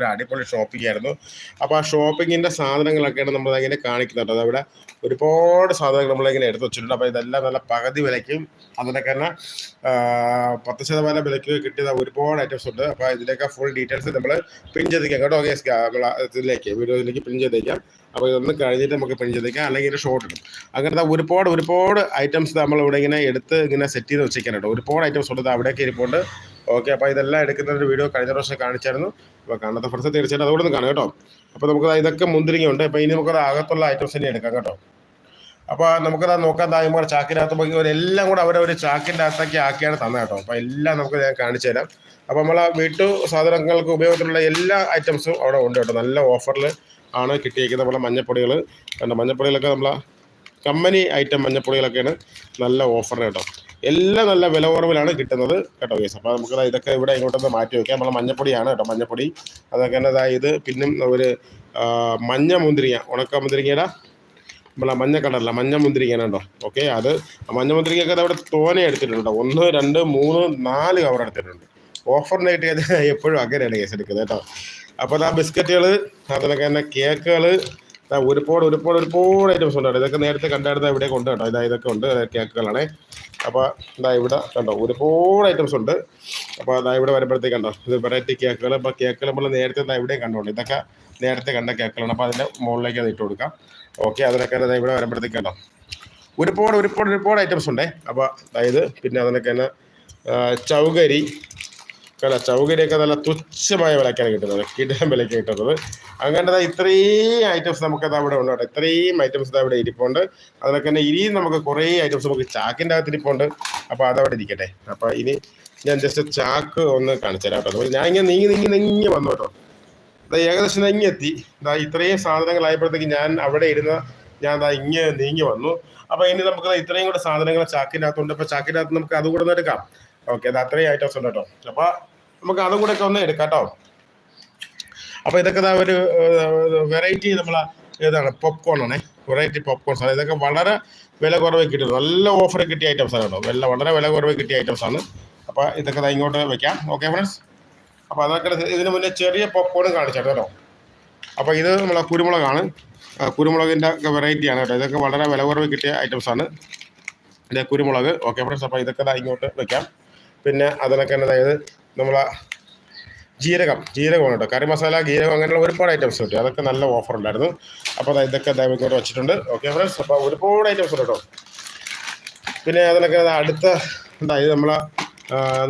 ഒരു അടിപൊളി ഷോപ്പിംഗ് ആയിരുന്നു അപ്പോൾ ആ ഷോപ്പിങ്ങിന്റെ സാധനങ്ങളൊക്കെയാണ് നമ്മൾ ഇങ്ങനെ കാണിക്കുന്നത്. കേട്ടോ അവിടെ ഒരുപാട് സാധനങ്ങൾ നമ്മളിങ്ങനെ എടുത്തു വെച്ചിട്ടുണ്ട്. അപ്പോൾ ഇതെല്ലാം നല്ല പകുതി വിലയ്ക്കും അതിനൊക്കെ തന്നെ പത്ത് ശതമാനം വിലയ്ക്ക് കിട്ടിയ ഒരുപാട് ഐറ്റംസ് ഉണ്ട്. അപ്പോൾ ഇതിലേക്ക് ഫുൾ ഡീറ്റെയിൽസ് നമ്മൾ പിൻ ചെയ്തേക്കാം കേട്ടോ ഓക്കെ ഇതിലേക്ക് വീഡിയോയിലേക്ക് പിൻ ചെയ്തേക്കാം അപ്പോൾ ഇതൊന്ന് കഴിഞ്ഞിട്ട് നമുക്ക് പ്രിന്റ് ചെയ്തേക്കാം. അല്ലെങ്കിൽ ഒരു ഷോർട്ട് ഇടും. അങ്ങനത്തെ ഒരുപാട് ഒരുപാട് ഐറ്റംസ് നമ്മൾ ഇവിടെ ഇങ്ങനെ എടുത്ത് ഇങ്ങനെ സെറ്റ് ചെയ്ത് വെച്ചേക്കാൻ കേട്ടോ ഒരുപാട് ഐറ്റംസ് അവിടെ അവിടേക്ക് ഇരിപ്പുണ്ട്. ഓക്കെ അപ്പോൾ ഇതെല്ലാം എടുക്കുന്ന ഒരു വീഡിയോ കഴിഞ്ഞ പ്രാവശ്യം കാണിച്ചായിരുന്നു. അപ്പോൾ കാണാത്ത ഫ്രണ്ട്സ് തീർച്ചയായിട്ടും അതുകൊണ്ട് ഒന്ന് കാണാം കേട്ടോ. അപ്പോൾ നമുക്ക് ഇതൊക്കെ മുന്തിരിങ്ങുണ്ട് അപ്പോൾ ഇനി നമുക്കത് അകത്തുള്ള ഐറ്റംസ് തന്നെ എടുക്കാം കേട്ടോ. അപ്പോൾ നമുക്കത് നോക്കാൻ താഴ്മ്പോൾ ചാക്കിനകത്ത് പോയി എല്ലാം കൂടെ അവരെ ഒരു ചാക്കിന്റെ അകത്തേക്ക് ആക്കിയാണ് തന്നെ കേട്ടോ. അപ്പോൾ എല്ലാം നമുക്ക് ഞാൻ കാണിച്ചു തരാം. അപ്പോൾ നമ്മൾ വീട്ടു സാധനങ്ങൾക്ക് ഉപയോഗത്തിലുള്ള എല്ലാ ഐറ്റംസും അവിടെ ഉണ്ട് കേട്ടോ. നല്ല ഓഫറിൽ ആണ് കിട്ടിയേക്കുന്നത്. നമ്മുടെ മഞ്ഞപ്പൊടികൾ കണ്ട മഞ്ഞപ്പൊടികളൊക്കെ നമ്മളെ കമ്പനി ഐറ്റം മഞ്ഞപ്പൊടികളൊക്കെയാണ് നല്ല ഓഫർ കേട്ടോ. എല്ലാം നല്ല വില കുറവിലാണ് കിട്ടുന്നത് കേട്ടോ കേസ് അപ്പോൾ നമുക്ക് ഇതൊക്കെ ഇവിടെ ഇങ്ങോട്ടൊന്ന് മാറ്റി വയ്ക്കാം നമ്മളെ മഞ്ഞപ്പൊടിയാണ് കേട്ടോ മഞ്ഞപ്പൊടി. അതൊക്കെ തന്നെ ഇത് പിന്നും ഒരു മഞ്ഞ മുന്തിരിങ്ങ. ഉണക്ക മുന്തിരിങ്ങയുടെ നമ്മളെ മഞ്ഞ കളറല്ല മഞ്ഞ മുന്തിരിങ്ങയാണ് കേട്ടോ. ഓക്കെ അത് മഞ്ഞ മുന്തിരിങ്ങയൊക്കെ അവിടെ തോനെ എടുത്തിട്ടുണ്ട് ഒന്ന് രണ്ട് മൂന്ന് നാല് കവർ എടുത്തിട്ടുണ്ട്. ഓഫറിന് കിട്ടിയത് എപ്പോഴും അങ്ങനെയാണ് കേസ് എടുക്കുന്നത് കേട്ടോ. അപ്പോൾ ആ ബിസ്ക്കറ്റുകൾ അതിനൊക്കെ തന്നെ കേക്കുകൾ ഒരുപാട് ഒരുപാട് ഒരുപാട് ഐറ്റംസ് ഉണ്ട് ഇതൊക്കെ നേരത്തെ കണ്ടായിരുന്ന ഇവിടെ ഉണ്ട് കേട്ടോ. ഇതാ ഇതൊക്കെ ഉണ്ട് കേക്കുകളാണേ. അപ്പോൾ ഇതാ ഇവിടെ കണ്ടോ ഒരുപാട് ഐറ്റംസ് ഉണ്ട്. അപ്പോൾ അതാ ഇവിടെ വരുമ്പോഴത്തേക്ക് കണ്ടോ ഇത് വെറൈറ്റി കേക്കുകൾ അപ്പോൾ കേക്കുകൾ നമ്മൾ നേരത്തെ ഇതാ ഇവിടെയും കണ്ടോളൂ ഇതൊക്കെ നേരത്തെ കണ്ട കേക്കുകളാണ്. അപ്പോൾ അതിന്റെ മുകളിലേക്ക് അത് ഇട്ട് കൊടുക്കാം. ഓക്കെ അതിനൊക്കെ ഇതാ ഇവിടെ വരുമ്പോഴത്തേക്ക് കണ്ടോ. ഒരുപാട് ഒരുപാട് ഒരുപാട് ഐറ്റംസ് ഉണ്ടേ. അപ്പോൾ അതായത് പിന്നെ അതിനൊക്കെ തന്നെ ചൗകരി കണ്ട ചൗകരിയൊക്കെ നല്ല തുച്ഛമായ വിലക്കാണ് കിട്ടുന്നത്. കിടാൻ വിലയ്ക്ക് കിട്ടുന്നത്. അങ്ങനെ ഇത്രയും ഐറ്റംസ് നമുക്ക് അവിടെ ഉണ്ട് കേട്ടോ. ഇത്രയും ഐറ്റംസ് അവിടെ ഇരിപ്പുണ്ട്. അതിനൊക്കെ തന്നെ ഇനിയും നമുക്ക് കുറേ ഐറ്റംസ് നമുക്ക് ചാക്കിന്റെ അകത്ത് ഇരിപ്പുണ്ട്. അപ്പോൾ അതവിടെ ഇരിക്കട്ടെ. അപ്പോൾ ഇനി ഞാൻ ജസ്റ്റ് ചാക്ക് ഒന്ന് കാണിച്ചു തരാം കേട്ടോ. ഞാൻ ഇങ്ങനെ നീങ്ങി നീങ്ങി നീങ്ങി വന്നു കേട്ടോ. ദാ ഏകദേശം ഇങ്ങി എത്തി. ദാ ഇത്രയും സാധനങ്ങളായപ്പോഴത്തേക്ക് ഞാൻ അവിടെ ഇരുന്ന ഞാൻ ദാ ഇങ്ങ് നീങ്ങി വന്നു. അപ്പോൾ ഇനി നമുക്ക് ഇത്രയും കൂടെ സാധനങ്ങൾ ചാക്കിന്റെ അകത്തുണ്ട്. അപ്പോൾ ചാക്കിന്റെ അകത്ത് നമുക്ക് അതുകൂടെ എടുക്കാം. ഓക്കെ അത് അത്രയും ഐറ്റംസ് ഉണ്ട് കേട്ടോ. അപ്പോൾ നമുക്ക് അതും കൂടെ ഒക്കെ ഒന്ന് എടുക്കാം കേട്ടോ അപ്പോൾ ഇതൊക്കെ ഇതാ ഒരു വെറൈറ്റി നമ്മളെ ഏതാണ് പോപ്കോൺ ആണ്. വെറൈറ്റി പോപ്കോൺസ് ആണ്. ഇതൊക്കെ വളരെ വില കുറവ് കിട്ടും. നല്ല ഓഫർ കിട്ടിയ ഐറ്റംസ് ആണ് കേട്ടോ. വില വളരെ വില കുറവ് കിട്ടിയ ഐറ്റംസ് ആണ്. അപ്പോൾ ഇതൊക്കെ ഇതാ ഇങ്ങോട്ട് വെക്കാം. ഓക്കെ ഫ്രണ്ട്സ് അപ്പോൾ അതൊക്കെ ഇതിന് മുന്നേ ചെറിയ പോപ്കോണും കാണിച്ചാട്ടോ കേട്ടോ. അപ്പോൾ ഇത് നമ്മളെ കുരുമുളകാണ്. കുരുമുളകിന്റെ ഒക്കെ വെറൈറ്റി ആണ് കേട്ടോ. ഇതൊക്കെ വളരെ വില കുറവ് കിട്ടിയ ഐറ്റംസ് ആണ്. കുരുമുളക്. ഓക്കെ ഫ്രണ്ട്സ് അപ്പോൾ ഇതൊക്കെ ഇതാ ഇങ്ങോട്ട് വെക്കാം. പിന്നെ അതിനൊക്കെ അതായത് നമ്മളെ ജീരകം ജീരകമാണ് കേട്ടോ കറി മസാല ജീരകം അങ്ങനെയുള്ള ഒരുപാട് ഐറ്റംസ് കിട്ടും അതൊക്കെ നല്ല ഓഫർ ഉണ്ടായിരുന്നു. അപ്പോൾ ഇതൊക്കെ ദൈവം കൂടെ വെച്ചിട്ടുണ്ട്. ഓക്കെ ഫ്രണ്ട്സ് അപ്പോൾ ഒരുപാട് ഐറ്റംസ് ഉണ്ട് കേട്ടോ. പിന്നെ അതിനൊക്കെ അടുത്ത എന്താ ഇത് നമ്മളെ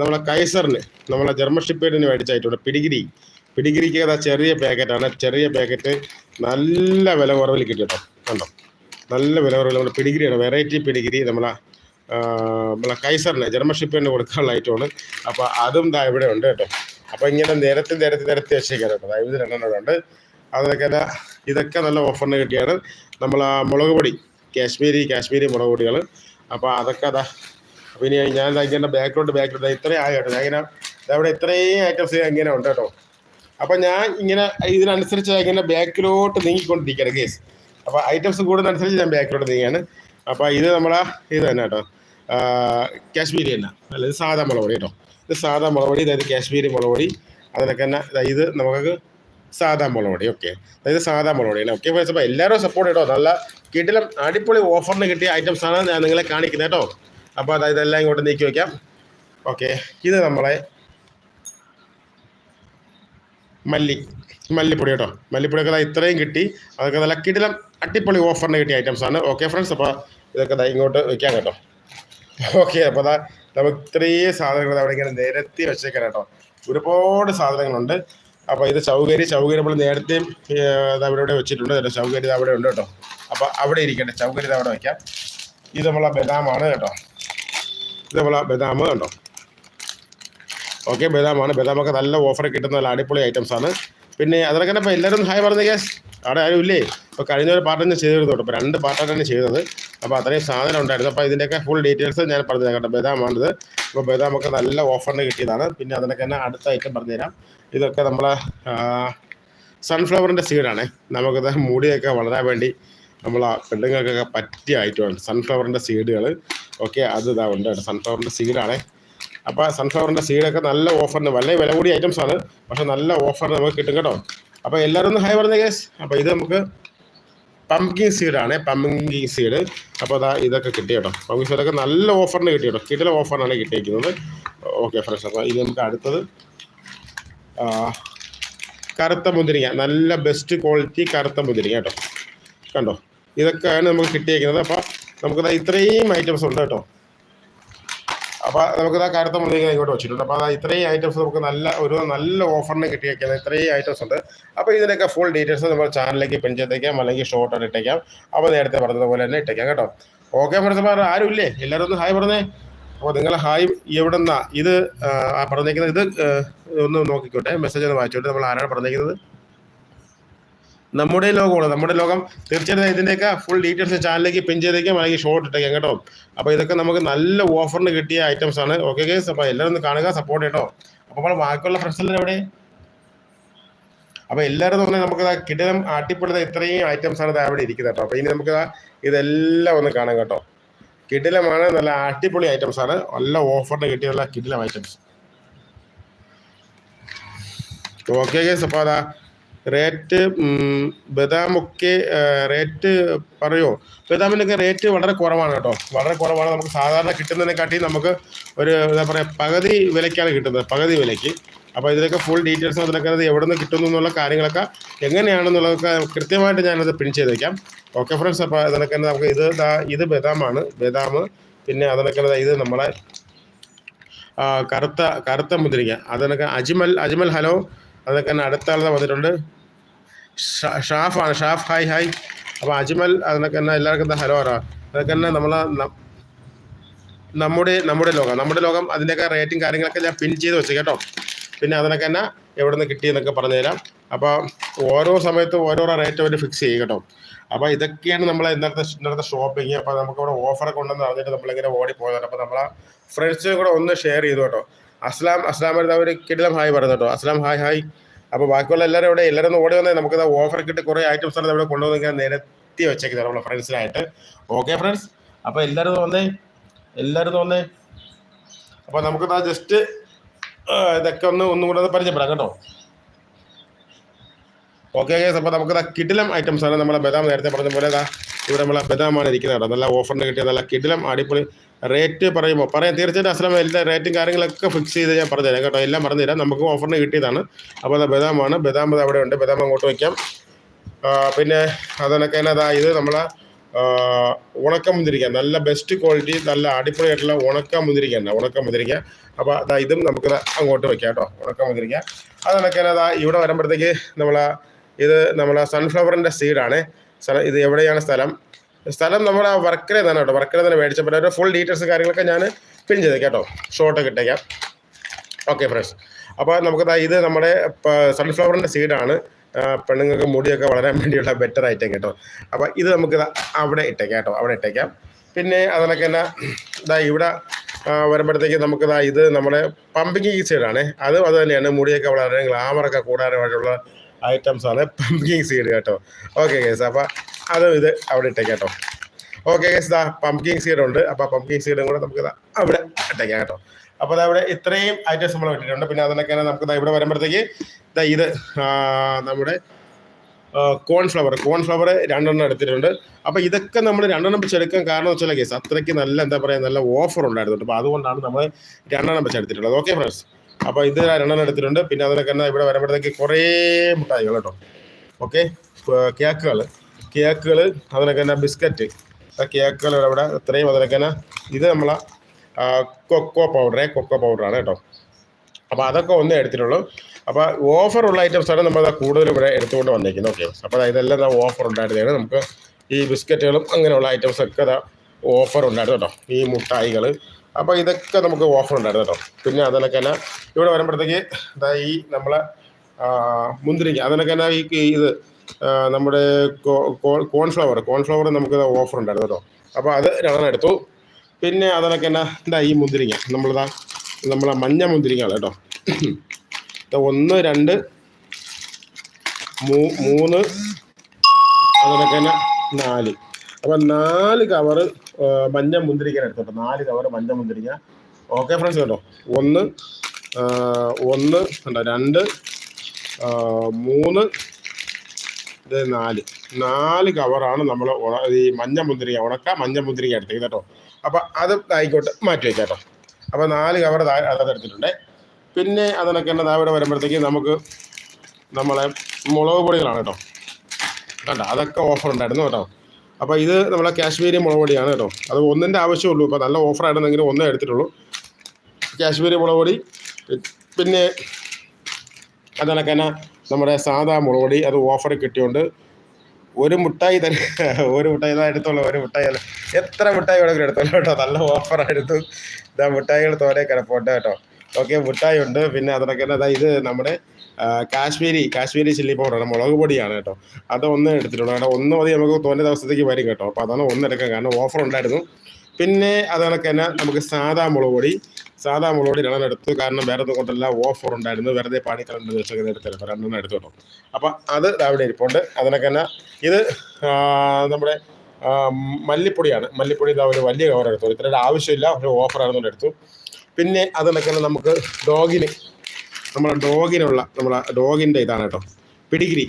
നമ്മളെ കൈസറിന് നമ്മളെ ജർമ്മൻ ഷിപ്പേഡിന് മേടിച്ചായിട്ടുണ്ട്. പിടിഗിരി പിടിഗിരിക്ക് അതാ ചെറിയ പാക്കറ്റാണ് ചെറിയ പാക്കറ്റ് നല്ല വില കുറവിൽ കിട്ടി കേട്ടോ കണ്ടോ? നല്ല വില കുറവിൽ നമ്മുടെ പിടിഗിരിയാണ് വെറൈറ്റി പിടിഗിരി നമ്മളെ നമ്മളെ കൈസറിന് ജർമ്മൻ ഷിപ്പേഡിന് കൊടുക്കാനുള്ള ഐറ്റമാണ്. അപ്പോൾ അതും ദാ ഇവിടെ ഉണ്ട് കേട്ടോ. അപ്പോൾ ഇങ്ങനെ നിരത്തി നിരത്തി നിരത്തി വെച്ചേക്കാൻ കേട്ടോ. ഇത് രണ്ടെണ്ണം ഉണ്ട്. അതൊക്കെ ഇതൊക്കെ നല്ല ഓഫറിന് കിട്ടിയാണ്. നമ്മൾ ആ മുളക് പൊടി കാശ്മീരി കാശ്മീരി മുളക് പൊടികൾ അപ്പോൾ അതൊക്കെ അതാ അപ്പോൾ ഇനി ഞാൻ ഇങ്ങനെ ബാക്കിലോട്ട് ബാക്കിലോട്ട് ഇത്രയും ആയി കേട്ടോ. ഞാൻ ഇങ്ങനെ അവിടെ ഇത്രയും ഐറ്റംസ് ഇങ്ങനെ ഉണ്ട് കേട്ടോ. അപ്പോൾ ഞാൻ ഇങ്ങനെ ഇതിനനുസരിച്ച് ഇങ്ങനെ ബാക്കിലോട്ട് നീങ്ങിക്കൊണ്ടിരിക്കുകയാണ് കേസ് അപ്പോൾ ഐറ്റംസ് കൂടുന്നതനുസരിച്ച് ഞാൻ ബാക്കിലോട്ട് നീങ്ങിയാണ് അപ്പോൾ ഇത് നമ്മളാ ഇത് തന്നെ കേട്ടോ. കാശ്മീരി തന്നെ അല്ല ഇത് സാധാ മുളക് പൊടി കേട്ടോ. ഇത് സാധാ മുളക് പൊടി അതായത് കാശ്മീരി മുളക് പൊടി അതിനൊക്കെ തന്നെ ഇത് നമുക്ക് സാധാ മുളക് പൊടി ഓക്കെ അതായത് സാധാ മുളക് അല്ലേ? ഓക്കെ അപ്പോൾ എല്ലാവരും സപ്പോർട്ട് കേട്ടോ നല്ല കിട്ടിലും അടിപൊളി ഓഫറിന് കിട്ടിയ ഐറ്റംസ് ആണ് ഞാൻ നിങ്ങളെ കാണിക്കുന്നത് കേട്ടോ. അപ്പോൾ അതായത് എല്ലാം ഇങ്ങോട്ട് നീക്കി വയ്ക്കാം ഓക്കെ ഇത് നമ്മളെ മല്ലി മല്ലിപ്പൊടി കേട്ടോ. മല്ലിപ്പൊടിയൊക്കെ ഇത്രയും കിട്ടി. അതൊക്കെ നല്ല കിടിലം അടിപൊളി ഓഫറിന് കിട്ടിയ ഐറ്റംസ് ആണ്. ഓക്കെ ഫ്രണ്ട്സ് അപ്പോൾ ഇതൊക്കെ ഇങ്ങോട്ട് വെക്കാൻ കേട്ടോ. ഓക്കെ അപ്പോൾ അതാ നമുക്ക് ഇത്രയും സാധനങ്ങൾ അവിടെ ഇങ്ങനെ നിരത്തി വെച്ചേക്കാം കേട്ടോ ഒരുപാട് സാധനങ്ങളുണ്ട്. അപ്പോൾ ഇത് ചൗകരി ചൗകരി നമ്മൾ നേരത്തെയും അവിടെ വെച്ചിട്ടുണ്ട്. കേട്ടോ ചൗകരി അവിടെ ഉണ്ട് കേട്ടോ അപ്പോൾ അവിടെ ഇരിക്കട്ടെ ചൗകരി അവിടെ വെക്കാം. ഇത് നമ്മളെ ബദാമാണ് കേട്ടോ ഇത് നമ്മളെ ബദാം കണ്ടോ? ഓക്കെ ബദാമാണ്. ബദാമൊക്കെ നല്ല ഓഫർ കിട്ടുന്ന നല്ല അടിപൊളി ആണ്. പിന്നെ അതിനൊക്കെ ഇപ്പോൾ എല്ലാവരും ഹായ് പറഞ്ഞ ഗ്യാസ് അവിടെ ആരും ഇല്ലേ? ഇപ്പോൾ കഴിഞ്ഞ ഒരു പാർട്ട് തന്നെ ചെയ്തിരുന്നു കേട്ടോ ഇപ്പോൾ രണ്ട് പാർട്ടാണ് തന്നെ ചെയ്തത്. അപ്പോൾ അത്രയും സാധനം ഉണ്ടായിരുന്നു. അപ്പോൾ ഇതിന്റെയൊക്കെ ഫുൾ ഡീറ്റെയിൽസ് ഞാൻ പറഞ്ഞു തരാം കേട്ടോ ബദാമാണിത് അപ്പോൾ ബദാമൊക്കെ നല്ല ഓഫറിന് കിട്ടിയതാണ്. പിന്നെ അതിനൊക്കെ തന്നെ അടുത്ത ഐറ്റം പറഞ്ഞുതരാം. ഇതൊക്കെ നമ്മളെ സൺഫ്ലവറിന്റെ സീഡാണ് നമുക്കത് മുടിയൊക്കെ വളരാൻ വേണ്ടി നമ്മൾ ആ പെണ്ണുങ്ങൾക്കൊക്കെ പറ്റിയ ഐറ്റമാണ് സൺഫ്ലവറിന്റെ സീഡുകൾ ഓക്കെ അത് ഇതാ ഉണ്ട് കേട്ടോ. സൺഫ്ലവറിന്റെ സീഡാണ് അപ്പോൾ സൺഫ്ലവറിന്റെ സീഡൊക്കെ നല്ല ഓഫറിന് വല്ല വില കൂടിയ ഐറ്റംസ് ആണ്. പക്ഷെ നല്ല ഓഫറിന് നമുക്ക് കിട്ടും കേട്ടോ. അപ്പോൾ എല്ലാവരും ഒന്ന് ഹായ് പറഞ്ഞ കേസ് അപ്പോൾ ഇത് നമുക്ക് പംകിൻ സീഡാണ് പമ്പിൻ സീഡ് അപ്പോൾ അതാ ഇതൊക്കെ കിട്ടി കേട്ടോ. പമ്പിൻ സീഡൊക്കെ നല്ല ഓഫറിന് കിട്ടി കേട്ടോ. കിട്ടിയ ഓഫറിനാണ് കിട്ടിയിരിക്കുന്നത്. ഓക്കെ ഫ്രഷ് അപ്പോൾ ഇത് നമുക്ക് അടുത്തത് കറുത്ത മുന്തിരിങ്ങ. നല്ല ബെസ്റ്റ് ക്വാളിറ്റി കറുത്ത മുന്തിരിങ്ങ കേട്ടോ. കണ്ടോ? ഇതൊക്കെയാണ് നമുക്ക് കിട്ടിയേക്കുന്നത് അപ്പോൾ നമുക്കിതാ ഇത്രയും ഐറ്റംസ് ഉണ്ട് കേട്ടോ. അപ്പോൾ ആ കാര്യത്തെ മുന്തിരിങ്ങ ഇങ്ങോട്ട് വെച്ചിട്ടുണ്ട്. അപ്പോൾ അത് ഇത്രയും ഐറ്റംസ് നമുക്ക് നല്ല ഒരു നല്ല ഓഫറിന് കിട്ടിയേക്കുന്നത് ഇത്രയും ഐറ്റംസ് ഉണ്ട്. അപ്പോൾ ഇതിനൊക്കെ ഫുൾ ഡീറ്റെയിൽസ് നമ്മുടെ ചാനലിലേക്ക് പെൻ ചെയ്തേക്കാം അല്ലെങ്കിൽ ഷോർട്ട് ഇട്ടേക്കാം. അപ്പോൾ നേരത്തെ പറഞ്ഞതുപോലെ തന്നെ ഇട്ടേക്കാം കേട്ടോ. ഓക്കെ ഫ്രണ്ട്സ് ആരും ഇല്ലേ? എല്ലാവരും ഒന്ന് ഹായ് പറഞ്ഞേ. അപ്പോൾ നിങ്ങൾ ഹായ് എവിടെന്നാ? ഇത് പറഞ്ഞേക്കുന്നത് ഇത് ഒന്ന് നോക്കിക്കോട്ടെ. മെസ്സേജ് ഒന്ന് വായിച്ചോട്ടെ. നമ്മൾ ആരാണ് പറഞ്ഞേക്കുന്നത്? നമ്മുടെ ലോകമാണ്. നമ്മുടെ ലോകം തീർച്ചയായിട്ടും ഇതിന്റെയൊക്കെ ഫുൾ ഡീറ്റെയിൽസ് ചാനലിലേക്ക് പിൻ ചെയ്തേക്കാം. അല്ലെങ്കിൽ ഷോർട്ട് ഇട്ടേക്കാം കേട്ടോ. അപ്പോൾ ഇതൊക്കെ നമുക്ക് നല്ല ഓഫറിന് കിട്ടിയ ഐറ്റംസ് ആണ്. ഓക്കെ ഗേസ് അപ്പോൾ എല്ലാവരും ഒന്ന് കാണുക സപ്പോർട്ട് കേട്ടോ അപ്പോൾ ബാക്കിയുള്ള ഫ്രണ്ട്സ് എല്ലാം എവിടെ? അപ്പോൾ എല്ലാവരും തന്നെ നമുക്ക് കിടിലം അട്ടിപ്പെടുന്ന ഇത്രയും ഐറ്റംസ് ആണ് അവിടെ ഇരിക്കുന്നത് കേട്ടോ. അപ്പോൾ ഇനി നമുക്ക് ഇതെല്ലാം ഒന്ന് കാണാം കേട്ടോ. കിടിലമാണ് നല്ല അടിപൊളി ഐറ്റംസ് ആണ്. നല്ല ഓഫറിന് കിട്ടിയ നല്ല കിടിലം ഐറ്റംസ് ഓക്കെ ഗേസ് അപ്പോൾ അതാ റേറ്റ് ബദാമൊക്കെ റേറ്റ് പറയോ? ബദാമിനൊക്കെ റേറ്റ് വളരെ കുറവാണ് കേട്ടോ. വളരെ കുറവാണ്. നമുക്ക് സാധാരണ കിട്ടുന്നതിനെക്കാട്ടി നമുക്ക് ഒരു എന്താ പറയുക പകുതി വിലയ്ക്കാണ് കിട്ടുന്നത്. പകുതി വിലയ്ക്ക്. അപ്പോൾ ഇതിലൊക്കെ ഫുൾ ഡീറ്റെയിൽസ് അതിലൊക്കെ അത് എവിടെ നിന്ന് കിട്ടുന്നു എന്നുള്ള കാര്യങ്ങളൊക്കെ എങ്ങനെയാണെന്നുള്ളതൊക്കെ കൃത്യമായിട്ട് ഞാനത് പിൻ ചെയ്ത് വയ്ക്കാം ഓക്കെ ഫ്രണ്ട്സ് അപ്പോൾ അതിനൊക്കെ നമുക്ക് ഇത് ഇത് ബദാമാണ്. ബദാം പിന്നെ അതിനൊക്കെ ഇത് നമ്മളെ കറുത്ത കറുത്ത മുദ്രിക അതിനൊക്കെ അജ്മൽ അജ്മൽ ഹലോ. അതൊക്കെ തന്നെ അടുത്ത ആളെ വന്നിട്ടുണ്ട്. ഷാഫാണ്. Shaf hi hi. അപ്പോൾ അജ്മൽ അതിനൊക്കെ തന്നെ എല്ലാവർക്കും എന്താ ഹലോ അറിയാം അതൊക്കെ തന്നെ നമ്മളെ നമ്മുടെ നമ്മുടെ ലോകം. നമ്മുടെ ലോകം അതിന്റെയൊക്കെ റേറ്റും കാര്യങ്ങളൊക്കെ ഞാൻ പിൻ ചെയ്ത് വെച്ചു കേട്ടോ. പിന്നെ അതിനൊക്കെ തന്നെ എവിടെ നിന്ന് കിട്ടിയെന്നൊക്കെ പറഞ്ഞു തരാം. അപ്പോൾ ഓരോ സമയത്തും ഓരോരോ റേറ്റ് അവർ ഫിക്സ് ചെയ്യും കേട്ടോ. അപ്പോൾ ഇതൊക്കെയാണ് നമ്മളെ ഇന്നത്തെ ഇന്നത്തെ ഷോപ്പിംഗ് അപ്പോൾ നമുക്കിവിടെ ഓഫറൊക്കെ ഉണ്ടെന്ന് അറിഞ്ഞിട്ട് നമ്മളിങ്ങനെ ഓടിപ്പോയതാണ് അപ്പോൾ നമ്മളെ ഫ്രണ്ട്സിനും കൂടെ ഒന്ന് ഷെയർ ചെയ്തു കേട്ടോ. അസ്ലാം അസ്ലാം ഒരു കിടിലം ഹായ് പറഞ്ഞു കേട്ടോ. അസ്ലാം ഹായ് ഹായ്. അപ്പോൾ ബാക്കിയുള്ള എല്ലാവരും ഇവിടെ എല്ലാവരും ഒന്ന് ഓടി വന്നേ. നമുക്ക് ഓഫർ കിട്ടി കുറേ ഐറ്റംസ് ആണ് ഇവിടെ കൊണ്ടുവന്ന് ഇങ്ങനെ നിരത്തി വെച്ചേക്കുന്നത് നമ്മുടെ ഫ്രണ്ട്സിനായിട്ട് ഓക്കെ ഫ്രണ്ട്സ് അപ്പോൾ എല്ലാവരും തോന്നേ എല്ലാവരും വന്നേ. അപ്പോൾ നമുക്ക് ജസ്റ്റ് ഇതൊക്കെ ഒന്ന് ഒന്നും കൂടെ ഒന്ന് പരിചയപ്പെടാം കേട്ടോ. ഓക്കെ ഓക്കെ അപ്പോൾ നമുക്ക് കിടിലം ഐറ്റംസ് ആണ് നമ്മുടെ ബദാം നേരത്തെ പറഞ്ഞ പോലെ ദാ ഇവിടെ നമ്മളെ ബദാമാണ് ഇരിക്കുന്നത് കേട്ടോ. നല്ല ഓഫറിന് കിട്ടിയ നല്ല കിടിലം അടിപൊളി റേറ്റ് പറയുമ്പോൾ. പറയാം തീർച്ചയായിട്ടും അസലം എല്ലാ റേറ്റും കാര്യങ്ങളൊക്കെ ഫിക്സ് ചെയ്ത് ഞാൻ പറഞ്ഞുതരാം കേട്ടോ. എല്ലാം പറഞ്ഞുതരാം. നമുക്ക് ഓഫറിന് കിട്ടിയതാണ്. അപ്പോൾ അത് ബദാമാണ്. ബദാം അവിടെ ഉണ്ട്. ബദാം അങ്ങോട്ട് വയ്ക്കാം. പിന്നെ അതൊക്കെ അതാ ഇത് നമ്മളെ ഉണക്ക മുന്തിരിക്ക. നല്ല ബെസ്റ്റ് ക്വാളിറ്റി നല്ല അടിപൊളിയായിട്ടുള്ള ഉണക്ക മുന്തിരിക്കാൻ ഉണക്ക മുന്തിരിക്ക. അപ്പോൾ അതാ ഇതും നമുക്ക് അങ്ങോട്ട് വെക്കാം കേട്ടോ. ഉണക്ക മുന്തിരിക്ക. തന്നെ അതാ ഇവിടെ വരുമ്പോഴത്തേക്ക് നമ്മളെ ഇത് നമ്മളെ സൺഫ്ലവറിന്റെ സീഡാണ് സ്ഥലം ഇത് എവിടെയാണ് സ്ഥലം? സ്ഥലം നമ്മുടെ വർക്കറെ തന്നെ കേട്ടോ. വർക്കറെ തന്നെ മേടിച്ചപ്പോൾ അവരുടെ ഫുൾ ഡീറ്റെയിൽസ് കാര്യങ്ങളൊക്കെ ഞാൻ പിൻ ചെയ്തേക്കാം കേട്ടോ. ഷോർട്ടൊക്കെ ഇട്ടേക്കാം. ഓക്കെ ഫ്രണ്ട്സ് അപ്പോൾ നമുക്ക് ഇത് നമ്മുടെ സൺഫ്ലവറിന്റെ സീഡാണ് പെണ്ണുങ്ങൾക്ക് മുടിയൊക്കെ വളരാൻ വേണ്ടിയുള്ള ബെറ്റർ ഐറ്റം കേട്ടോ. അപ്പോൾ ഇത് നമുക്ക് അവിടെ ഇട്ടേക്കാം കേട്ടോ. അവിടെ ഇട്ടേക്കാം. പിന്നെ അതിനൊക്കെ തന്നെ ഇതാ ഇവിടെ വരുമ്പോഴത്തേക്ക് നമുക്ക് ഇതാ ഇത് നമ്മുടെ പമ്പിങ് സീഡാണ് അതും അത് തന്നെയാണ്. മുടിയൊക്കെ വളരെ ഗ്ലാമറൊക്കെ കൂടാനായിട്ടുള്ള ഐറ്റംസ് ആണ് പംകിങ് സീഡ് കേട്ടോ. ഓക്കെ കേസ് അപ്പോൾ അതും ഇത് അവിടെ ഇട്ടേക്കാം കേട്ടോ. ഓക്കെ ഗൈസ് ഇതാ പംകിങ് സീഡ് ഉണ്ട്. അപ്പോൾ പംകിങ് സീഡും കൂടെ നമുക്ക് അവിടെ ഇട്ടേക്കാം കേട്ടോ. അപ്പോൾ അതവിടെ ഇത്രയും ഐറ്റംസ് നമ്മൾ ഇട്ടിട്ടുണ്ട് പിന്നെ അതിനൊക്കെ നമുക്ക് ഇവിടെ വരുമ്പോഴത്തേക്ക് ഇതാ ഇത് നമ്മുടെ കോൺഫ്ലവർ കോൺഫ്ലവർ രണ്ടെണ്ണം എടുത്തിട്ടുണ്ട്. അപ്പോൾ ഇതൊക്കെ നമ്മൾ രണ്ടെണ്ണം വെച്ച് എടുക്കാൻ കാരണം വെച്ചാൽ കേസ് അത്രയ്ക്ക് നല്ല എന്താ പറയുക നല്ല ഓഫർ ഉണ്ടായിരുന്നു അപ്പോൾ അതുകൊണ്ടാണ് നമ്മൾ രണ്ടെണ്ണം വെച്ച് എടുത്തിട്ടുള്ളത്. ഓക്കെ ഫ്രണ്ട്സ് അപ്പോൾ ഇത് രണ്ടെണ്ണം എടുത്തിട്ടുണ്ട്. പിന്നെ അതിനൊക്കെ തന്നെ ഇവിടെ വരുമ്പോഴത്തേക്ക് കുറേ മിഠായികൾ കേട്ടോ. ഓക്കെ കേക്കുകൾ കേക്കുകൾ അതിനൊക്കെ തന്നെ ബിസ്ക്കറ്റ്. കേക്കുകൾ ഇവിടെ ഇത്രയും അതിനൊക്കെ തന്നെ ഇത് നമ്മളെ കൊക്കോ പൗഡറേ കൊക്കോ പൗഡറാണ് കേട്ടോ. അപ്പോൾ അതൊക്കെ ഒന്നേ എടുത്തിട്ടുള്ളൂ. അപ്പോൾ ഓഫറുള്ള ഐറ്റംസ് ആണ് നമ്മൾ കൂടുതലും ഇവിടെ എടുത്തുകൊണ്ട് വന്നേക്കുന്നത്. ഓക്കെ അപ്പോൾ ഇതെല്ലാം ഓഫർ ഉണ്ടായിരുന്നതാണ്. നമുക്ക് ഈ ബിസ്ക്കറ്റുകളും അങ്ങനെയുള്ള ഐറ്റംസ് ഒക്കെ അതാ ഓഫർ ഉണ്ടായിരുന്നു കേട്ടോ. ഈ മുട്ടായികൾ അപ്പോൾ ഇതൊക്കെ നമുക്ക് ഓഫർ ഉണ്ടായിരുന്നു കേട്ടോ. പിന്നെ അതിനൊക്കെ ഇവിടെ വരുമ്പോഴത്തേക്ക് ഇതാ ഈ നമ്മളെ മുന്തിരിങ്ങ. അതിനൊക്കെ ഈ ഇത് നമ്മുടെ കോൺഫ്ലവർ കോൺഫ്ലവർ നമുക്ക് ഓഫർ ഉണ്ടായിരുന്നു കേട്ടോ. അപ്പോൾ അത് രണ്ടെണ്ണം എടുത്തു. പിന്നെ അതിനൊക്കെ ഇതാ ഈ മുന്തിരിങ്ങ. നമ്മളിതാ നമ്മളെ മഞ്ഞ മുന്തിരിങ്ങയാണ് കേട്ടോ. ഒന്ന് രണ്ട് മൂന്ന് അതിനൊക്കെ നാല്. അപ്പം നാല് കവർ മഞ്ഞ മുന്തിരിക്കാൻ എടുത്തോട്ടോ. നാല് കവർ മഞ്ഞ മുന്തിരിക്ക ഓക്കെ ഫ്രണ്ട്സ് കേട്ടോ ഒന്ന് ഒന്ന് ഉണ്ട രണ്ട് മൂന്ന് നാല്. നാല് കവറാണ് നമ്മൾ ഈ മഞ്ഞ മുന്തിരിക്ക ഉണക്ക മഞ്ഞ മുന്തിരിക്ക എടുത്തത് കേട്ടോ. അപ്പം അത് ആയിക്കോട്ടെ മാറ്റി വയ്ക്കാം കേട്ടോ. അപ്പോൾ നാല് കവർ അതെടുത്തിട്ടുണ്ട് പിന്നെ അതിനൊക്കെ തന്നെ അവിടെ വരുമ്പോഴത്തേക്ക് നമുക്ക് നമ്മളെ മുളക് പൊടികളാണ് കേട്ടോ. കണ്ടോ? അതൊക്കെ ഓഫർ ഉണ്ടായിരുന്നു കേട്ടോ. അപ്പോൾ ഇത് നമ്മളെ കാശ്മീരി മുളക് പൊടിയാണ് കേട്ടോ. അത് ഒന്നിന്റെ ആവശ്യമുള്ളൂ. ഇപ്പോൾ നല്ല ഓഫർ ആയിരുന്നെങ്കിൽ ഒന്നേ എടുത്തിട്ടുള്ളൂ. കാശ്മീരി മുളക് പൊടി പിന്നെ അതുപോലെ നമ്മുടെ സാധാ മുളക് പൊടി അത് ഓഫർ കിട്ടിയോണ്ട് ഒരു മുട്ടായി തന്നെ ഒരു മുട്ടായി ഇതാ എടുത്തോളൂ ഒരു മുട്ടായി എത്ര മുട്ടായി വേണമെങ്കിലും എടുത്തോളൂ കേട്ടോ. നല്ല ഓഫറായിരുന്നു ഇതാ മുട്ടായികൾ തോരെ കിടപ്പുണ്ട് കേട്ടോ. ഓക്കെ മുട്ടായി ഉണ്ട് പിന്നെ അതിനൊക്കെ തന്നെ ഇത് നമ്മുടെ കാശ്മീരി കാശ്മീരി ചില്ലി പൗഡറാണ് മുളക് പൊടിയാണ് കേട്ടോ. അത് ഒന്ന് എടുത്തിട്ടുള്ളൂ കേട്ടോ. ഒന്ന് മതി നമുക്ക് തോന്നിയ ദിവസത്തേക്ക് വരും കേട്ടോ. അപ്പോൾ അതാണ് ഒന്ന് എടുക്കാൻ കാരണം ഓഫർ ഉണ്ടായിരുന്നു. പിന്നെ അതുകണക്ക് തന്നെ നമുക്ക് സാധാ മുളക് പൊടി സാധാ മുളക് പൊടി രണ്ടെണ്ണം എടുത്തു. കാരണം വേറെ ഒന്നും കൊണ്ടല്ല ഓഫർ ഉണ്ടായിരുന്നു. വെറുതെ പാടിക്കളണ്ട് വെച്ചൊക്കെ എടുത്തില്ല രണ്ടെണ്ണം എടുത്തു കേട്ടോ. അപ്പോൾ അത് രാവിലെ ഇരിപ്പുണ്ട്. അതിനൊക്കെ തന്നെ ഇത് നമ്മുടെ മല്ലിപ്പൊടിയാണ്. മല്ലിപ്പൊടി ഇതാ ഒരു വലിയ കവർ എടുത്തു. ഇത്രയുടെ ആവശ്യമില്ല. ഒരു ഓഫർ ആണെന്നുകൊണ്ട് എടുത്തു. പിന്നെ അത് തന്നെ നമുക്ക് ഡോഗിന് നമ്മളെ ഡോഗിനുള്ള നമ്മളെ ഡോഗിന്റെ ഇതാണ് കേട്ടോ പിടിഗിരി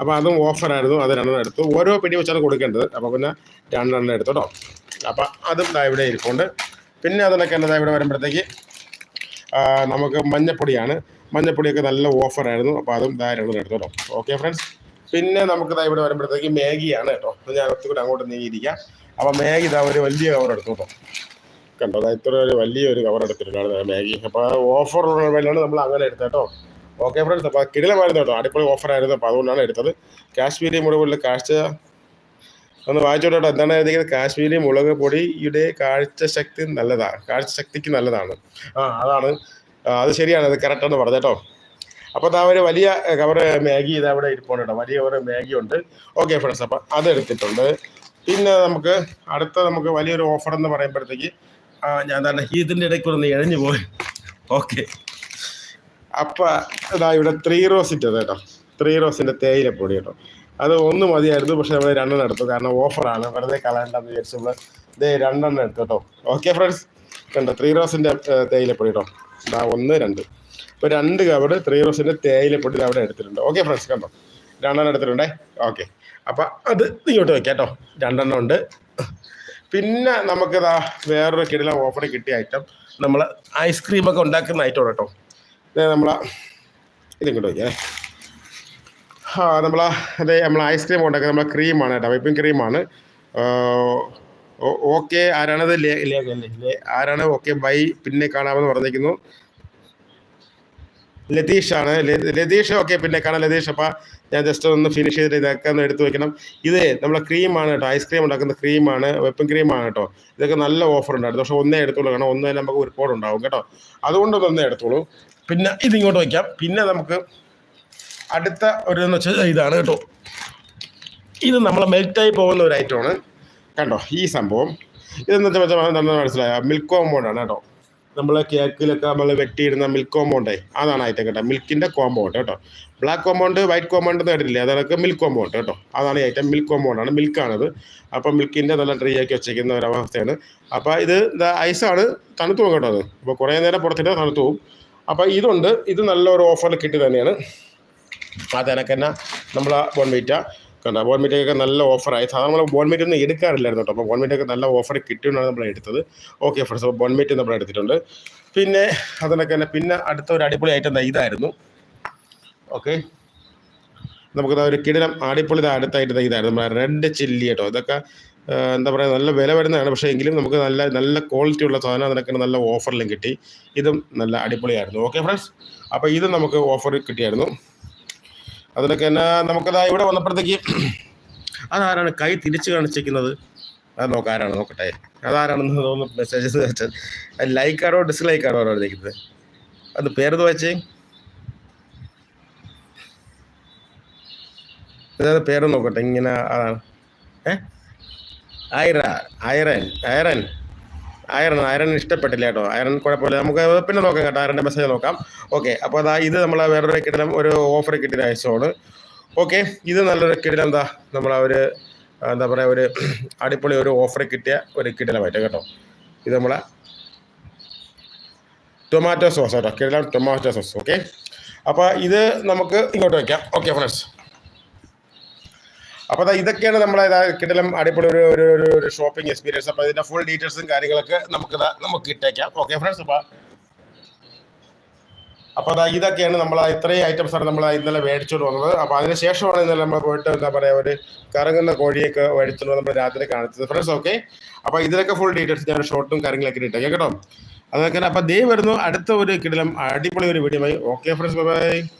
അപ്പോൾ അതും ഓഫറായിരുന്നു അത് രണ്ടെണ്ണം എടുത്തു. ഓരോ പിടി വെച്ചാണ് കൊടുക്കേണ്ടത്. അപ്പോൾ പിന്നെ രണ്ടെണ്ണം എടുത്തു കേട്ടോ. അപ്പോൾ അതും ദാ ഇവിടെ ഇരിപ്പുണ്ട്. പിന്നെ അതിനൊക്കെ തന്നെ ദാ ഇവിടെ വരുമ്പോഴത്തേക്ക് നമുക്ക് മഞ്ഞപ്പൊടിയാണ്. മഞ്ഞപ്പൊടിയൊക്കെ നല്ല ഓഫറായിരുന്നു അപ്പോൾ അതും ദാ രണ്ടെണ്ണം എടുത്തു കേട്ടോ. ഓക്കെ ഫ്രണ്ട്സ് പിന്നെ നമുക്ക് ദാ ഇവിടെ വരുമ്പോഴത്തേക്ക് മാഗിയാണ് കേട്ടോ. ഞാൻ ഒത്തുകൂടെ അങ്ങോട്ട് നീങ്ങിയിരിക്കാം അപ്പോൾ മാഗി ഇതാ ഒരു വലിയ കവർ എടുത്തു കേട്ടോ. കണ്ടോ? ഇത്ര ഒരു വലിയൊരു കവർ എടുത്തിട്ടുണ്ട് മാഗി. അപ്പോൾ ഓഫർ വേണ്ടിയാണ് നമ്മൾ അങ്ങനെ എടുത്തത് കേട്ടോ. ഓക്കെ ഫ്രണ്ട്സ് അപ്പോൾ കിടിലമായിരുന്നു കേട്ടോ. അടിപൊളി ഓഫർ ആയിരുന്നു. അപ്പോൾ അതുകൊണ്ടാണ് എടുത്തത്. കാശ്മീരി മുളകുള്ള കാഴ്ച ഒന്ന് വായിച്ചോട്ടെ കേട്ടോ. എന്താണ് എഴുതിയത് കാശ്മീരി മുളക് പൊടിയുടെ കാഴ്ച ശക്തി നല്ലതാണ്. കാഴ്ച ശക്തിക്ക് നല്ലതാണ് ആ അതാണ് അത് ശരിയാണ്. അത് കറക്റ്റാണ് പറഞ്ഞത് കേട്ടോ. അപ്പോൾ അതാ ഒരു വലിയ കവർ മാഗി ഇത് അവിടെ ഇരിപ്പുണ്ട് കേട്ടോ. വലിയ കവർ മാഗി ഉണ്ട്. ഓക്കെ ഫ്രണ്ട്സ് അപ്പം അത് എടുത്തിട്ടുണ്ട്. പിന്നെ നമുക്ക് അടുത്ത നമുക്ക് വലിയൊരു ഓഫർ എന്ന് പറയുമ്പോഴത്തേക്ക് ആ, ഞാൻ തന്നെ ഇതിന്റെ ഇടയ്ക്ക് ഒന്ന് ഇഴഞ്ഞു പോയി. ഓക്കെ അപ്പം ഇതാ ഇവിടെ ത്രീ റോസിന്റെ കേട്ടോ. ത്രീ തേയില പൊടി കേട്ടോ. അത് ഒന്ന് മതിയായിരുന്നു പക്ഷെ നമ്മൾ രണ്ടെണ്ണം എടുത്തു. കാരണം ഓഫറാണ് വെറുതെ കളയണ്ടെന്ന് വിചാരിച്ചു നമ്മൾ ഇതേ രണ്ടെണ്ണം എടുത്തു കേട്ടോ. ഓക്കെ ഫ്രണ്ട്സ് കണ്ടോ? ത്രീ റോസിന്റെ തേയിലപ്പൊടി കേട്ടോ. ഇതാ ഒന്ന് രണ്ട്. ഇപ്പൊ രണ്ട് കവട് ത്രീ റോസിന്റെ തേയിലപ്പൊടി പൊടി അവിടെ എടുത്തിട്ടുണ്ട്. ഓക്കെ ഫ്രണ്ട്സ് കണ്ടോ? രണ്ടെണ്ണം എടുത്തിട്ടുണ്ടേ? ഓക്കെ അപ്പം അത് ഇങ്ങോട്ട് വെക്കാം കേട്ടോ. രണ്ടെണ്ണം ഉണ്ട്. പിന്നെ നമുക്കിതാ വേറൊരു കിടില ഓഫർ കിട്ടിയ ഐറ്റം നമ്മൾ ഐസ്ക്രീമൊക്കെ ഉണ്ടാക്കുന്ന ഐറ്റം കേട്ടോ. ഇത് നമ്മളെ ഇതിങ്ങോട്ട് വയ്ക്കേ ആ നമ്മളെ അതെ നമ്മൾ ഐസ്ക്രീം ഉണ്ടാക്കുന്ന നമ്മളെ ക്രീമാണ് കേട്ടോ വൈപ്പിംഗ് ക്രീമാണ് ഓക്കെ ആരാണത് ലേ ലേ- ആരാണ് ഓക്കെ ബൈ പിന്നെ കാണാമെന്ന് പറഞ്ഞിരിക്കുന്നു. ലതീഷാണ് ലതീഷ് ഓക്കെ പിന്നെ കാണാം ലതീഷ്. അപ്പം ഞാൻ ജസ്റ്റ് ഒന്ന് ഫിനിഷ് ചെയ്തിട്ട് ഇതൊക്കെ ഒന്ന് എടുത്ത് വെക്കണം. ഇത് നമ്മളെ ക്രീമാണ് കേട്ടോ ഐസ്ക്രീം ഉണ്ടാക്കുന്ന ക്രീമാണ് വെപ്പിംഗ് ക്രീമാണ് കേട്ടോ ഇതൊക്കെ നല്ല ഓഫർ ഉണ്ടായിരുന്നു. പക്ഷെ ഒന്നേ എടുത്തോളൂ കാരണം ഒന്നേ നമുക്ക് ഒരുപാട് ഉണ്ടാവും കേട്ടോ. അതുകൊണ്ട് ഒന്നേ എടുത്തോളൂ പിന്നെ ഇതിങ്ങോട്ട് വയ്ക്കാം പിന്നെ നമുക്ക് അടുത്ത ഒരു എന്ന് വെച്ചാൽ ഇതാണ് കേട്ടോ ഇത് നമ്മളെ മെൽറ്റായി പോകുന്ന ഒരു ഐറ്റമാണ് കണ്ടോ? ഈ സംഭവം. ഇതെന്ന് വെച്ചാൽ നമ്മൾ മനസ്സിലായ മിൽക്ക് കോമ്പൗണ്ടാണ് കേട്ടോ നമ്മൾ കേക്കിലൊക്കെ നമ്മൾ വെട്ടിയിടുന്ന മിൽക്ക് കോമ്പൗണ്ടേ അതാണ് ഐറ്റം കേട്ടോ. മിൽക്കിന്റെ കോമ്പൗണ്ട് കേട്ടോ. ബ്ലാക്ക് കോമ്പൗണ്ട് വൈറ്റ് കോമ്പൗണ്ട് എന്ന് കേട്ടില്ലേ അതൊക്കെ മിൽക്ക് കോമ്പൗണ്ട് കേട്ടോ. അതാണ് ഐറ്റം മിൽക്ക് കോമ്പൗണ്ടാണ് മിൽക്കാണത് അപ്പോൾ മിൽക്കിന്റെ നല്ല ട്രീ ആക്കി വെച്ചിരിക്കുന്ന ഒരവസ്ഥയാണ് അപ്പോൾ ഇത് ഐസാണ് തണുത്തു പോകും കേട്ടോ അത്. അപ്പോൾ കുറേ നേരം പുറത്തിട്ട് തണുത്തു പോകും. അപ്പോൾ ഇതുണ്ട്. ഇത് നല്ലൊരു ഓഫറിൽ കിട്ടി തന്നെയാണ്. അതിനൊക്കെ തന്നെ നമ്മൾ ബോൺമീറ്റ കണ്ടോ? ബോൺമീറ്റൊക്കെ നല്ല ഓഫറായി സാധാരണ നമ്മൾ ബോൺമീറ്റ് ഒന്നും എടുക്കാറില്ലായിരുന്നു കേട്ടോ. അപ്പോൾ ബോൺമീറ്റൊക്കെ നല്ല ഓഫർ കിട്ടിയോണ്ടാണ് നമ്മൾ എടുത്തത്. ഓക്കെ ഫ്രണ്ട്സ് അപ്പോൾ ബോൺമീറ്റ് നമ്മൾ എടുത്തിട്ടുണ്ട്. പിന്നെ അതിനൊക്കെ തന്നെ പിന്നെ അടുത്ത ഒരു അടിപൊളി ഐറ്റം തന്നെ ഇതായിരുന്നു. ഓക്കെ നമുക്ക് ഒരു കിടിലം ദാ അടുത്തായിട്ട് ഇതായിരുന്നു. നമ്മുടെ റെഡ് ചില്ലി കേട്ടോ. ഇതൊക്കെ എന്താ പറയുക നല്ല വില വരുന്നതാണ്. പക്ഷേ എങ്കിലും നമുക്ക് നല്ല നല്ല ക്വാളിറ്റി ഉള്ള സാധനം അതിനൊക്കെ നല്ല ഓഫറിലും കിട്ടി. ഇതും നല്ല അടിപൊളിയായിരുന്നു. ഓക്കെ ഫ്രണ്ട്സ് അപ്പോൾ ഇത് നമുക്ക് ഓഫർ കിട്ടിയായിരുന്നു. അതിനൊക്കെ തന്നെ നമുക്കതാ ഇവിടെ വന്നപ്പോഴത്തേക്ക് അതാരാണ് കൈ തിരിച്ചു കാണിച്ചിരിക്കുന്നത്? അത് നോക്കാം ആരാണ് നോക്കട്ടെ. അതാരാണെന്ന് തോന്നുന്നു മെസ്സേജസ് വെച്ചാൽ. ലൈക്കാണോ ഡിസ്ലൈക്കാണോ ഓരോ ഇരിക്കുന്നത് അത് പേരെന്ന് വെച്ചേ അതായത് പേര് നോക്കട്ടെ ഇങ്ങനെ അതാണ് ഏ? ഐറ ഐറൻ ഐറൻ. അയറൻ അയറൻ ഇഷ്ടപ്പെട്ടില്ല കേട്ടോ. അയറൻ കുഴപ്പമില്ല. നമുക്ക് പിന്നെ നോക്കാം കേട്ടോ. അയറന്റെ മെസ്സേജ് നോക്കാം. ഓക്കെ അപ്പോൾ അതാ ഇത് നമ്മൾ വേറൊരു കിടിലം ഒരു ഓഫർ കിട്ടിയ അയച്ചോണ് ഓക്കെ ഇത് നല്ലൊരു കിടിലം എന്താ? നമ്മളെ ഒരു എന്താ പറയുക ഒരു അടിപൊളി ഒരു ഓഫർ കിട്ടിയ ഒരു കിടിലമായിട്ട് കേട്ടോ. ഇത് നമ്മളെ ടൊമാറ്റോ സോസ് കേട്ടോ. കിടലം ടൊമാറ്റോ സോസ് ഓക്കെ അപ്പോൾ ഇത് നമുക്ക് ഇങ്ങോട്ട് വയ്ക്കാം ഓക്കെ ഫ്രണ്ട്സ് അപ്പോൾ ഇതൊക്കെയാണ് നമ്മളെ കിടലം അടിപൊളി ഒരു ഒരു ഒരു ഷോപ്പിംഗ് എക്സ്പീരിയൻസ് അപ്പോൾ ഇതിന്റെ ഫുൾ ഡീറ്റെയിൽസും കാര്യങ്ങളൊക്കെ നമുക്ക് നമുക്ക് ഇട്ടേക്കാം. ഓക്കെ ഫ്രണ്ട്സ് അപ്പോൾ അപ്പോൾ അതാ ഇതൊക്കെയാണ് നമ്മൾ ഇത്രയും ആണ് നമ്മൾ ഇന്നലെ മേടിച്ചുകൊണ്ട് വന്നത്. അപ്പോൾ അതിന് ശേഷമാണ് ഇന്നലെ നമ്മൾ പോയിട്ട് എന്താ പറയാ ഒരു കറങ്ങുന്ന കോഴിയൊക്കെ മേടിച്ചുകൊണ്ട് നമ്മൾ രാത്രി കാണിച്ചത്. ഫ്രണ്ട്സ് ഓക്കെ അപ്പോൾ ഇതിലൊക്കെ ഫുൾ ഡീറ്റെയിൽസ് ഞാൻ ഷോർട്ടും കാര്യങ്ങളൊക്കെ ഇട്ടേക്കാം കേട്ടോ? അതൊക്കെ അപ്പോൾ ദേ വരുന്നു അടുത്ത ഒരു കിടലം അടിപൊളി ഒരു വീഡിയോ ഓക്കെ ഫ്രണ്ട്സ് ബൈ